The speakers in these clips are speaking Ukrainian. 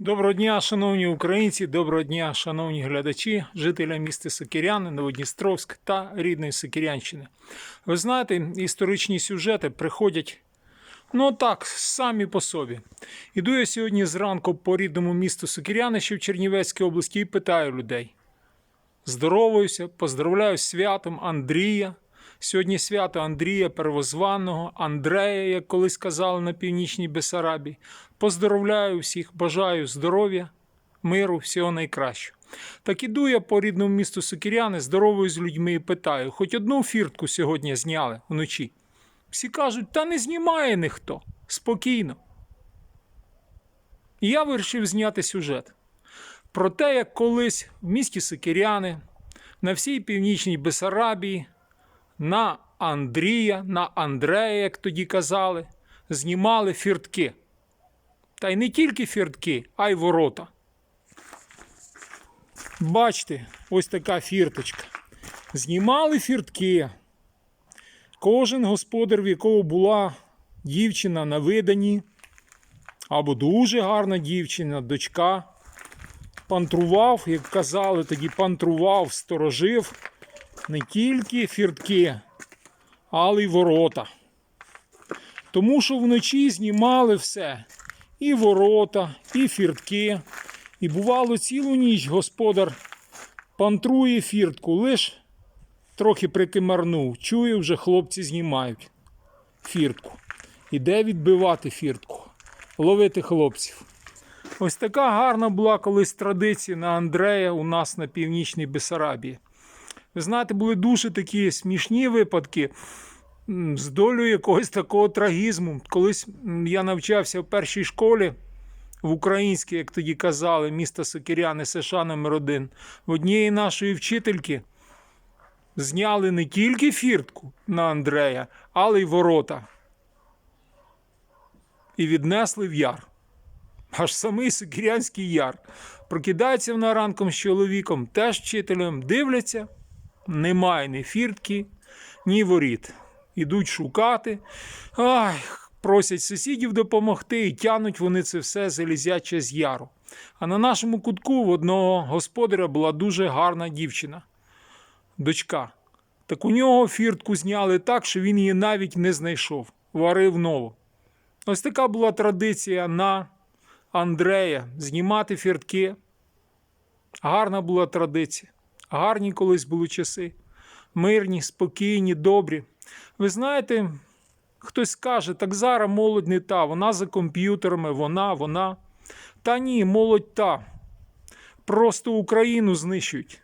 Доброго дня, шановні українці, доброго дня, шановні глядачі, жителі міста Сокиряни, Новодністровськ та рідної Сокирянщини. Ви знаєте, історичні сюжети приходять ну так, самі по собі. Іду я сьогодні зранку по рідному місту Сокиряни, що в Чернівецькій області, і питаю людей. Здоровуюся, поздравляю з святом Андрія. Сьогодні свято Андрія Первозваного, Андрея, як колись казали на північній Бесарабії. Поздоровляю всіх, бажаю здоров'я, миру, всього найкращого. Так іду я по рідному місту Сокиряни, здоровою з людьми і питаю, хоч одну фіртку сьогодні зняли вночі. Всі кажуть, та не знімає ніхто. Спокійно. І я вирішив зняти сюжет про те, як колись в місті Сокиряни, на всій північній Бесарабії, на Андрія, на Андрея, як тоді казали, знімали фіртки. Та й не тільки фіртки, а й ворота. Бачите, ось така фірточка. Знімали фіртки. Кожен господар, в якого була дівчина на виданні, або дуже гарна дівчина, дочка, пантрував, як казали, тоді пантрував, сторожив не тільки фіртки, але й ворота. Тому що вночі знімали все. І ворота, і фіртки. І бувало цілу ніч господар пантрує фіртку, лиш трохи прикимарнув. Чує, вже хлопці знімають фіртку. Іде відбивати фіртку, ловити хлопців. Ось така гарна була колись традиція на Андрея у нас на північній Бесарабії. Ви знаєте, були дуже такі смішні випадки з долею якогось такого трагізму. Колись я навчався в першій школі в українській, як тоді казали, міста Сокиряни, США номер 1 В однієї нашої вчительки зняли не тільки фіртку на Андрея, але й ворота. І віднесли в яр. Аж самий Сокирянський яр. Прокидається вона ранком з чоловіком, теж вчителем, дивляться, немає ні фіртки, ні воріт. Ідуть шукати. Ай, просять сусідів допомогти і тянуть вони це все залізяче з яру. А на нашому кутку в одного господаря була дуже гарна дівчина, дочка. Так у нього фіртку зняли так, що він її навіть не знайшов, варив нову. Ось така була традиція на Андрея знімати фіртки. Гарна була традиція. Гарні колись були часи. Мирні, спокійні, добрі. Ви знаєте, хтось скаже, так зараз молодь не та, вона за комп'ютерами, вона, вона. Та ні, молодь та. Просто Україну знищують.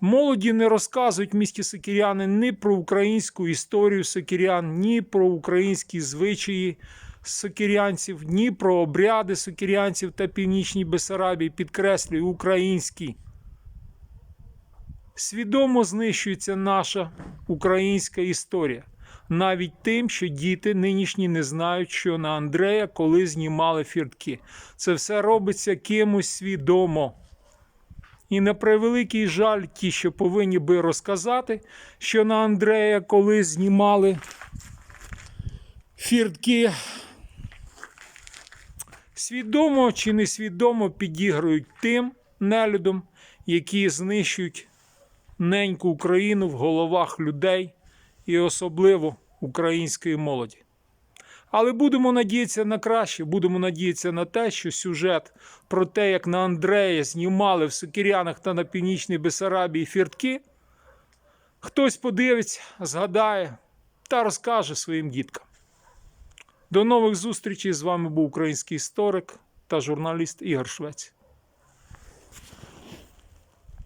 Молоді не розказують місті Сокиряни ні про українську історію сокирян, ні про українські звичаї сокирянців, ні про обряди сокирянців та північній Бесарабії, підкреслюю, українські. Свідомо знищується наша українська історія. Навіть тим, що діти нинішні не знають, що на Андрея коли знімали фіртки. Це все робиться кимось свідомо. І на превеликий жаль, ті, що повинні би розказати, що на Андрея коли знімали фіртки, свідомо чи несвідомо підігрують тим нелюдам, які знищують неньку Україну в головах людей і особливо української молоді. Але будемо надіятися на краще, будемо надіятися на те, що сюжет про те, як на Андрея знімали в Сокирянах та на Північній Бесарабії фіртки, хтось подивиться, згадає та розкаже своїм діткам. До нових зустрічей з вами був український історик та журналіст Ігор Швець.